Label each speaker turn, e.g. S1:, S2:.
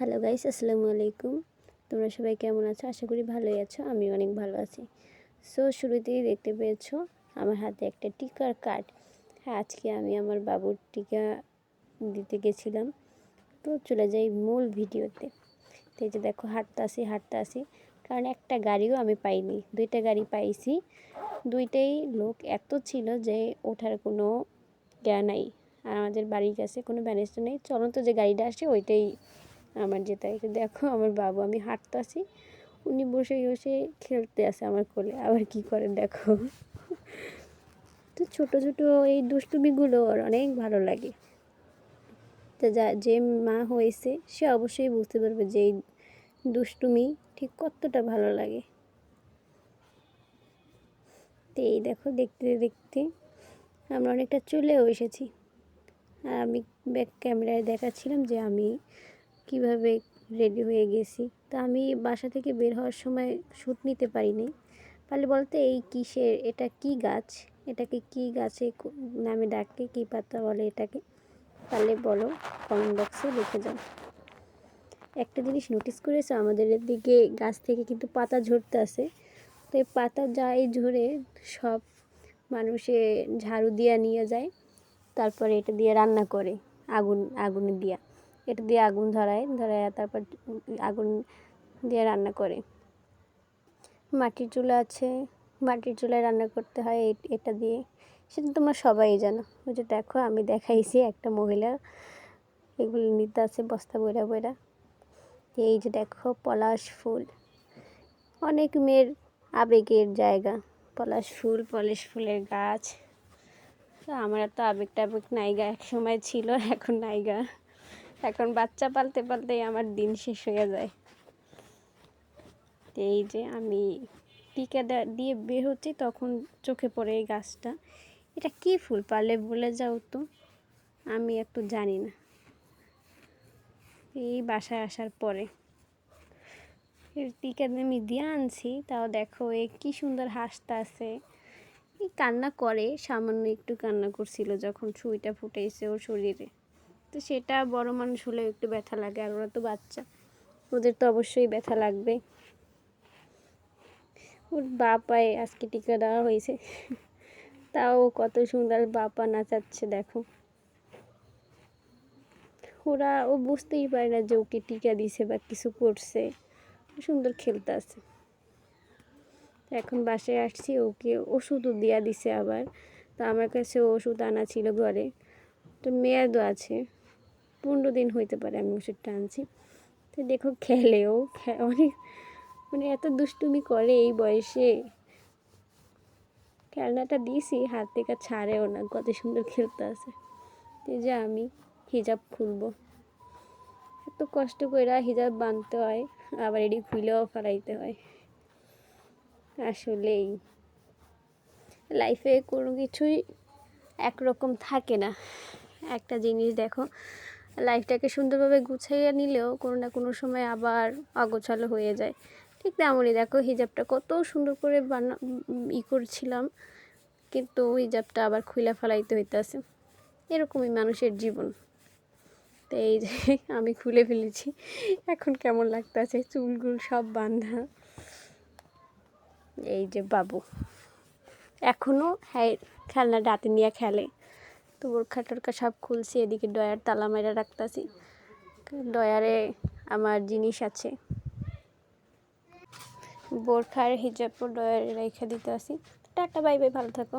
S1: Hello guys আসসালামু আলাইকুম তোমরা সবাই কেমন আছো? আশা করি ভালোই আছো। আমি অনেক ভালো আছি। সো শুরুতেই দেখতে পেয়েছ, আমার হাতে একটা টিকার কার্ড। হ্যাঁ আজকে আমি আমার বাবুর টিকা দিতে গেছিলাম। তো চলে যাই মূল ভিডিওতে। তো এই যে দেখো হাঁটতে আসি হাঁটতে আসি কারণ একটা গাড়িও আমি পাইনি। দুইটা গাড়ি পাইছি। দুইটাই লোক এত ছিল যে ওঠার কোনো জ্ঞান নাই। আর আমাদের বাড়ির কাছে কোনো ব্যানেজটা নেই। চলন্ত যে গাড়িটা আসে, ওইটাই আমার তো দেখো আমার বাবু, আমি হাঁটতাছি। উনি বসে বসে খেলতে আসে আমার কোলে। আবার কি করে, দেখো। তো ছোটো ছোটো এই দুষ্টুমিগুলো ওর অনেক ভালো লাগে। তো যা, যে মা হয়েছে, সে অবশ্যই বুঝতে পারবে যে এই দুষ্টুমি ঠিক কতটা ভালো লাগে। তো এই দেখো, দেখতে দেখতে আমরা অনেকটা চলেও এসেছি। আর আমি ব্যাক ক্যামেরায় দেখাচ্ছিলাম যে আমি কীভাবে রেডি হয়ে গেছি। তো আমি বাসা থেকে বের হওয়ার সময় শ্যুট নিতে পারিনি। পারলে বলতে, এই কিসের? এটা কি গাছ? এটাকে কি গাছে নামে ডাকে, কি পাতা বলে এটাকে। পারলে বলো কমেন্ট বক্সে লিখে যাও। একটা জিনিস নোটিস করেছ? আমাদের এদিকে গাছ থেকে কিন্তু পাতা ঝরতে আসে তো এই পাতা যাই ঝরে, সব মানুষে ঝাড়ু দিয়া নিয়ে যায়। তারপরে এটা দিয়ে রান্না করে, আগুন, আগুনে দিয়া। এটা দিয়ে আগুন ধরায় ধরায় তারপর আগুন দিয়ে রান্না করে। মাটির চুলা আছে, মাটির চুলায় রান্না করতে হয় এটা দিয়ে। সেটা তোমরা সবাই জানো। ওই যে দেখো, আমি দেখাইছি একটা মহিলা, এগুলো নিতে আছে বস্তা বইরা বইরা। এই যে দেখো, পলাশ ফুল। অনেক মেয়ের আবেগের জায়গা। পলাশ ফুল, পলাশ ফুলের গাছ। আমার তো আবেগ টাবেগ নাইগা এক সময় ছিল, এখন নাইগা এখন বাচ্চা পালতে পালতে আমার দিন শেষ হয়ে যায়। এই যে আমি টিকা দিয়ে বের হচ্ছি, তখন চোখে পড়ে এই গাছটা। এটা কি ফুল? পারলে বলে যাও তো। আমি একটু জানি না। এই বাসায় আসার পরে। টিকা আমি দিয়ে আনছি, তাও দেখো এ কি সুন্দর হাসতে আছে কান্না করে, সামান্য একটু কান্না করছিল যখন সুইটা ফুটেছে ওর শরীরে। তো সেটা বড় মানুষ হলে একটু ব্যথা লাগে, আর ওরা তো বাচ্চা। ওদের তো অবশ্যই ব্যথা লাগবে। ওর বাপায় আজকে টিকা দেওয়া হয়েছে। তাও কত সুন্দর বাপা নাচাচ্ছে, দেখো। ওরা, ও বুঝতেই পারে না যে ওকে টিকা দিছে বা কিছু করছে। সুন্দর খেলতে আছে। এখন বাসায় আসছি, ওকে ওষুধও দিয়া দিছে আবার। তো আমার কাছে ওষুধ আনা ছিল ঘরে। তো মেয়াদও আছে। পনেরো দিন হইতে পারে আমি ওষুধটা আনছি তো দেখো খেলেও অনেক মানে এত দুষ্টুমি করে এই বয়সে। খেলনাটা দিয়েছি, হাত থেকে ছাড়েও না, কত সুন্দর খেলতে আছে। যে আমি হিজাব খুলবো। এত কষ্ট করে হিজাব বাঁধতে হয়, আবার এটি খুলেও ফেলাইতে হয়। আসলেই। লাইফে কোনো কিছুই একরকম থাকে না। একটা জিনিস দেখো লাইফটাকে সুন্দরভাবে গুছাইয়া নিলেও কোনো না কোনো সময় আবার অগোছালো হয়ে যায়। ঠিক তেমনই দেখো হিজাবটা কত সুন্দর করে বানা ই করছিলাম, কিন্তু হিজাবটা আবার খুলে ফেলাইতে হইতেছে। এরকমই মানুষের জীবন। তো এই যে আমি খুলে ফেলেছি। এখন কেমন লাগতেছে? চুলগুল সব বাঁধা এই যে বাবু। এখনও হ্যাঁ খেলনা হাতে নিয়ে খেলে। তো বোরখা টোরখা সব খুলছি, এদিকে ডয়ার তালা মেরা রাখতেছি। ডয়ারে আমার জিনিস আছে। বোরখার হিজাব ডয়ারে রেখে দিতে আসি টাটা, বাই বাই, ভালো থাকো।